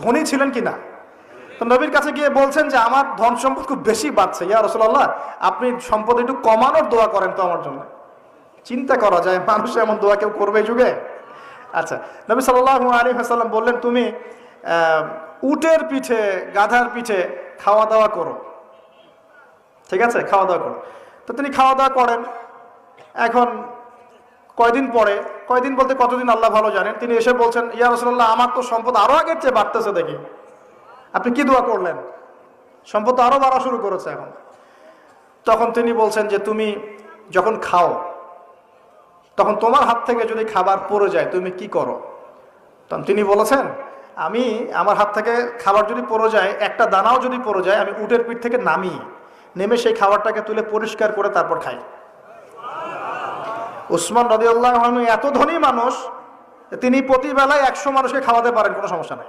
ধনী ছিলেন কি না তো নবীর কাছে গিয়ে বলছেন যে, আমার ধন সম্পদ খুব বেশি বাড়ছে। ইয়া রসুল্লাহ আপনি সম্পদ একটু কমানোর দোয়া করেন তো আমার জন্য। চিন্তা করা যায়, মানুষ এমন দোয়া কেউ করবে যুগে? আচ্ছা নবী সাল্লাহ আলী হাসাল্লাম বললেন, তুমি উটের পিঠে, গাধার পিঠে খাওয়া দাওয়া করো। ঠিক আছে? খাওয়া দাওয়া করো। তো তিনি খাওয়া দাওয়া করেন। এখন কয়দিন পরে, কয়দিন বলতে কতদিন আল্লাহ ভালো জানেন? তিনি এসে বলছেন, ইয়া রসুল্লাহ আমার তো সম্পদ আরও আগের চেয়ে বাড়তেছে দেখি। আপনি কি দোয়া করলেন? সম্পদ তো আরও বাড়া শুরু করেছে এখন। তখন তিনি বলছেন যে, তুমি যখন খাও, তখন তোমার হাত থেকে যদি খাবার পড়ে যায়, তুমি কি করো? তখন তিনি বলেছেন, আমি আমার হাত থেকে খাবার যদি পড়ে যায়, একটা দানাও যদি পড়ে যায়, আমি উটের পিঠ থেকে নামি, নেমে সেই খাবারটাকে তুলে পরিষ্কার করে তারপর খাই। উসমান রদিউল্লাহ এত ধনী মানুষ তিনি তিনি প্রতিবেলায় একশো মানুষকে খাওয়াতে পারেন, কোনো সমস্যা নাই।